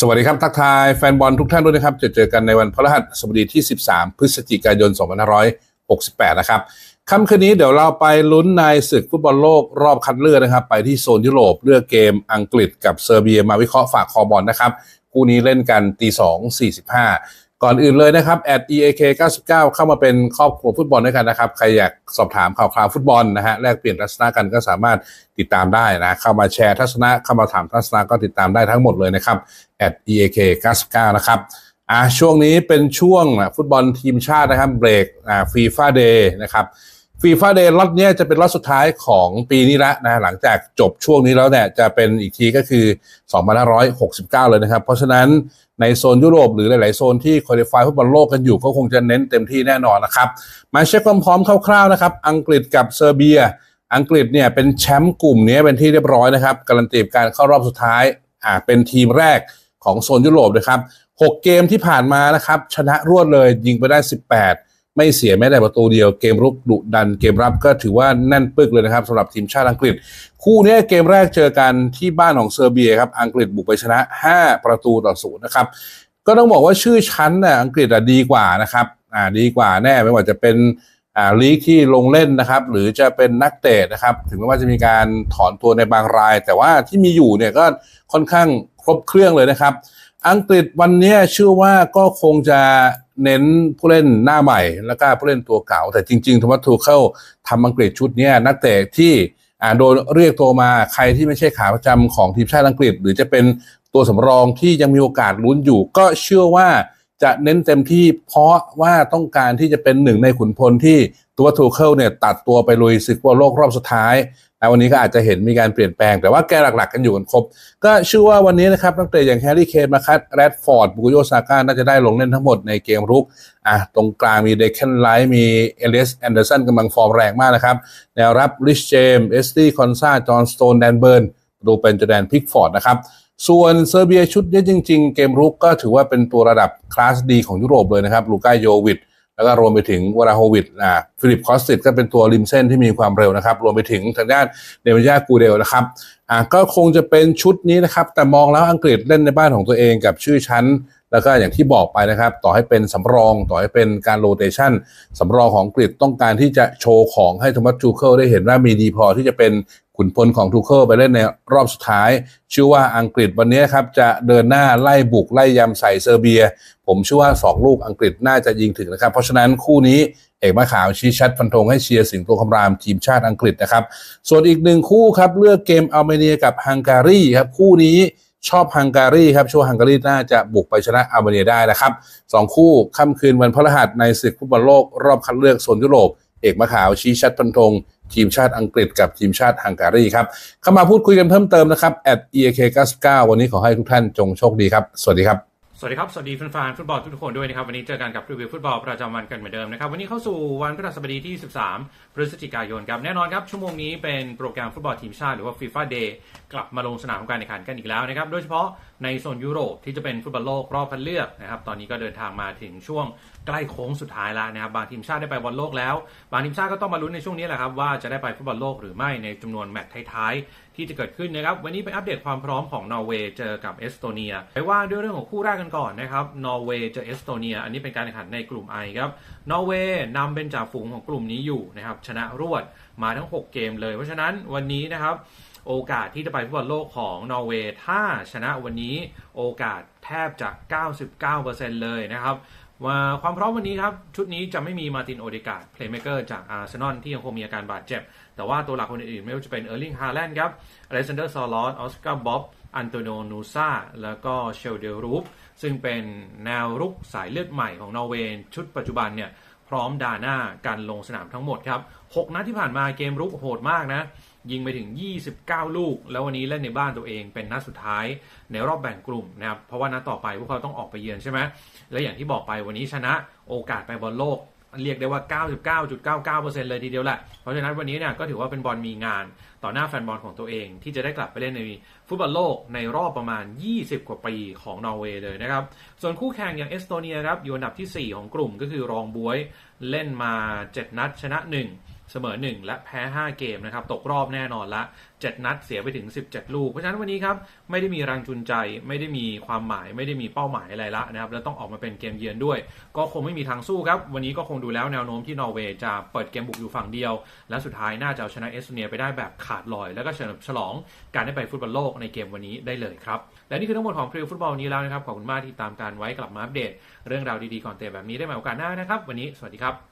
สวัสดีครับ ทักทายแฟนบอลทุกท่านด้วยนะครับ จะเจอกันในวันพฤหัสบดีที่ 13 พฤศจิกายน 2568 นะครับค่ำคืนนี้เดี๋ยวเราไปลุ้นในศึกฟุตบอลโลกรอบคัดเลือกนะครับ ไปที่โซนยุโรปเลือกเกมอังกฤษกับเซอร์เบียมาวิเคราะห์ฝากคอบอลนะครับ คู่นี้เล่นกันตี 2 45 ก่อนอื่นเลยนะครับ at eak 99เข้ามาเป็นครอบครัวฟุตบอลด้วยกันนะครับ ใครอยากสอบถามข่าวคราวฟุตบอลนะฮะแลกเปลี่ยนทัศนะกันก็สามารถติดตามได้นะ เข้ามาแชร์ทัศนะเข้ามาถามทัศนะก็ติดตามได้ทั้งหมดเลยนะครับ at eak 99นะครับอ่าช่วงนี้เป็นช่วงฟุตบอลทีมชาตินะครับเบรกอ่าฟีฟ่าเดย์นะครับ ฟีฟ่าเดย์ล็อตเนี้ยจะเป็นล็อตสุดท้ายของปีนี้ละนะหลังจากจบช่วงนี้แล้วเนี่ยจะเป็นอีกทีก็คือ2569 เลยนะครับ เพราะฉะนั้นในโซนยุโรปหรือหลาย ๆ โซนที่คุริฟายฟุตบอลโลกกันอยู่ก็คงจะเน้นเต็มที่แน่นอนนะครับ มาเช็คความพร้อมคร่าว ๆ นะครับ อังกฤษกับเซอร์เบีย อังกฤษเนี่ยเป็นแชมป์กลุ่มนี้เป็นที่เรียบร้อยนะครับการันตีการเข้ารอบสุดท้ายอ่าเป็นทีมแรกของโซนยุโรปนะครับ6เกมที่ผ่านมานะครับชนะรวดเลยยิงไปได้ 18 ไม่เสียแม้แต่ประตูเดียวเกมรุกดุดันเกมรับก็ถือว่าแน่นปึกเลยนะครับสำหรับทีมชาติอังกฤษ คู่นี้เกมแรกเจอกันที่บ้านของเซอร์เบียครับอังกฤษบุกไปชนะ 5 ประตูต่อศูนย์นะครับก็ต้องบอกว่าชื่อชั้นน่ะอังกฤษอะดีกว่านะครับอ่าดีกว่าแน่ไม่ว่าจะเป็นอ่าลีกที่ลงเล่นนะครับ หรือจะเป็นนักเตะนะครับ ถึงแม้ว่าจะมีการถอนตัวในบางราย แต่ว่าที่มีอยู่เนี่ยก็ค่อนข้างครบเครื่องเลยนะครับ อังกฤษวันนี้เชื่อว่าก็คงจะ เน้นผู้เล่นหน้าใหม่ แล้วก็ผู้เล่นตัวเก่า แต่จริงๆทมัตทูเคิลทำอังกฤษชุดนี้นักเตะที่โดนเรียกตัวมาใครที่ไม่ใช่ขาประจำของทีมชาติอังกฤษ หรือจะเป็นตัวสำรองที่ยังมีโอกาสลุ้นอยู่ ก็เชื่อว่าจะเน้นเต็มที่เพราะว่าต้องการที่จะเป็นหนึ่งในขุนพลที่ตัวทูเคิลเนี่ยตัดตัวไปลุยศึกบอลโลกรอบสุดท้าย ววันนี้ก็อาจจะเห็นมีการเปลี่ยนแปลง แต่ว่าแกหลักๆกันอยู่กันครบ ก็เชื่อว่าวันนี้นะครับนักเตะอย่างแฮร์รี่เคนมาคัตแรดฟอร์ดบุกโยซาก้าน่าจะได้ลงเล่นทั้งหมดในเกมรุกอะตรงกลางมีเดคเคนไลท์มีเอเลสแอนเดอร์สันกำลังฟอร์มแรงมากนะครับแนวรับริชเจมส์เอสตี้คอนซาจอห์นสโตนแดนเบิร์นดูเป็นจอแดนพิกฟอร์ดนะครับส่วนเซอร์เบียชุดนี้จริง ๆ เกมรุกก็ถือว่าเป็นตัวระดับคลาสดีของยุโรปเลยนะครับลูก้าโยวิด แล้วก็รวมไปถึงวราโฮวิดอ่าฟิลิปคอสติดก็เป็นตัวริมเส้นที่มีความเร็วนะครับ รวมไปถึงทางด้านเดมิยากูเดลนะครับอ่าก็คงจะเป็นชุดนี้นะครับ แต่มองแล้วอังกฤษเล่นในบ้านของตัวเองกับชื่อชั้น แล้วก็อย่างที่บอกไปนะครับ ต่อให้เป็นสำรอง ต่อให้เป็นการโรเตชันสำรองของอังกฤษต้องการที่จะโชว์ของให้ทมัสทูเคิลได้เห็นว่ามีดีพอที่จะเป็น ขุนพลของทูเคิลไปเล่นในรอบสุดท้าย ชื่อว่าอังกฤษวันนี้ครับ จะเดินหน้าไล่บุกไล่ยำใส่เซอร์เบีย ผมเชื่อว่า 2 ลูกอังกฤษน่าจะยิงถึงนะครับ เพราะฉะนั้นคู่นี้เอกมะขาวชี้ชัดฟันธงให้เชียร์สิงโตคำรามทีมชาติอังกฤษนะครับ ส่วนอีกหนึ่งคู่ครับเลือกเกมอัลเมเนียกับฮังการีครับคู่นี้ชอบฮังการีครับชัวฮังการีน่าจะบุกไปชนะอัลเมเนียได้นะครับสองคู่ค่ำคืนวันพฤหัสในศึกฟุตบอลโลกรอบคัดเลือกโซนยุโรป เอกมะขาวชี้ชัดฟันธง ทีมชาติอังกฤษกับทีมชาติฮังการีครับ เข้ามาพูดคุยกันเพิ่มเติมนะครับ at eak99 วันนี้ขอให้ทุกท่านจงโชคดีครับ สวัสดีครับสวัสดีครับ สวัสดีแฟนๆฟุตบอลทุกคนด้วยนะครับ วันนี้เจอกันกับรีวิวฟุตบอลประจำวันกันเหมือนเดิมนะครับ วันนี้เข้าสู่วันพฤหัสบดีที่ 13 พฤศจิกายนครับ แน่นอนครับ ชั่วโมงนี้เป็นโปรแกรมฟุตบอลทีมชาติหรือว่า FIFA Day กลับมาลงสนามของการแข่งขันกันอีกแล้วนะครับ โดยเฉพาะ ในโซนยุโรปที่จะเป็นฟุตบอลโลกรอบคัดเลือกนะครับตอนนี้ก็เดินทางมาถึงช่วงใกล้โค้งสุดท้ายแล้วนะครับบางทีมชาติได้ไปบอลโลกแล้ว บางทีมชาติก็ต้องมาลุ้นในช่วงนี้แหละครับว่าจะได้ไปฟุตบอลโลกหรือไม่ในจำนวนแมตช์ท้ายๆที่จะเกิดขึ้นนะครับวันนี้ไปอัปเดตความพร้อมของนอร์เวย์เจอกับเอสโตเนียไปว่าด้วยเรื่องของคู่แรกกันก่อนนะครับนอร์เวย์เจอเอสโตเนียอันนี้เป็นการแข่งขันในกลุ่ม I ครับนอร์เวย์นำเป็นจ่าฝูงของกลุ่มนี้อยู่นะครับชนะรวดมาทั้ง 6 เกมเลย เพราะฉะนั้นวันนี้นะครับ โอกาสที่จะไปฟุตบอลโลกของนอร์เวย์ถ้าชนะวันนี้โอกาสแทบจะ 99%เลยนะครับว่าความพร้อมวันนี้ครับ ชุดนี้จะไม่มีมาตินโอเดกาดเพลย์เมเกอร์จากอาร์เซนอลที่ยังคงมีอาการบาดเจ็บ แต่ว่าตัวหลักคนอื่นๆ ไม่ว่าจะเป็นเออร์ลิงฮาแลนด์ครับอเล็กซานเดอร์ซอลอสออสการ์บ๊อบอันโตโนนูซาแล้วก็เชลเดลรูฟซึ่งเป็นแนวรุกสายเลือดใหม่ของนอร์เวย์ชุดปัจจุบันเนี่ย พร้อมด่าหน้าการลงสนามทั้งหมดครับ 6 นัดที่ผ่านมาเกมรุกโหดมากนะ ยิงไปถึง 29 ลูก แล้ววันนี้เล่นในบ้านตัวเองเป็นนัดสุดท้ายในรอบแบ่งกลุ่มนะครับ เพราะว่านัดต่อไปพวกเขาต้องออกไปเยือนใช่ไหมและอย่างที่บอกไปวันนี้ชนะโอกาสไปบอลโลก เรียกได้ว่า 99.99%เลยทีเดียวแหละ เพราะฉะนั้นวันนี้เนี่ยก็ถือว่าเป็นบอลมีงานต่อหน้าแฟนบอลของตัวเอง ที่จะได้กลับไปเล่นในฟุตบอลโลกในรอบประมาณ 20 กว่าปีของนอร์เวย์เลยนะครับ ส่วนคู่แข่งอย่างเอสโตเนียครับอยู่อันดับที่ 4 ของกลุ่มก็คือรองบวยเล่นมา 7 นัดชนะ 1 เสมอ 1 และแพ้ 5 เกมนะครับตกรอบแน่นอนละ 7 นัดเสียไปถึง 17 ลูก เพราะฉะนั้นวันนี้ครับไม่ได้มีแรงจูงใจ ไม่ได้มีความหมายไม่ได้มีเป้าหมายอะไรละนะครับแล้วต้องออกมาเป็นเกมเยือนด้วย ก็คงไม่มีทางสู้ครับ วันนี้ก็คงดูแล้วแนวโน้มที่นอร์เวย์จะเปิดเกมบุกอยู่ฝั่งเดียว และสุดท้ายน่าจะเอาชนะเอสโตเนียไปได้แบบขาดลอย แล้วก็เฉลิมฉลองการได้ไปฟุตบอลโลกในเกมวันนี้ได้เลยครับและนี่คือทั้งหมดของพรีวิวฟุตบอลนี้แล้วนะครับขอบคุณมากที่ตามการไว้กลับมาอัปเดต เรื่องราวดีๆก่อนเตะแบบนี้ได้ใหม่โอกาสหน้านะครับวันนี้สวัสดีครับ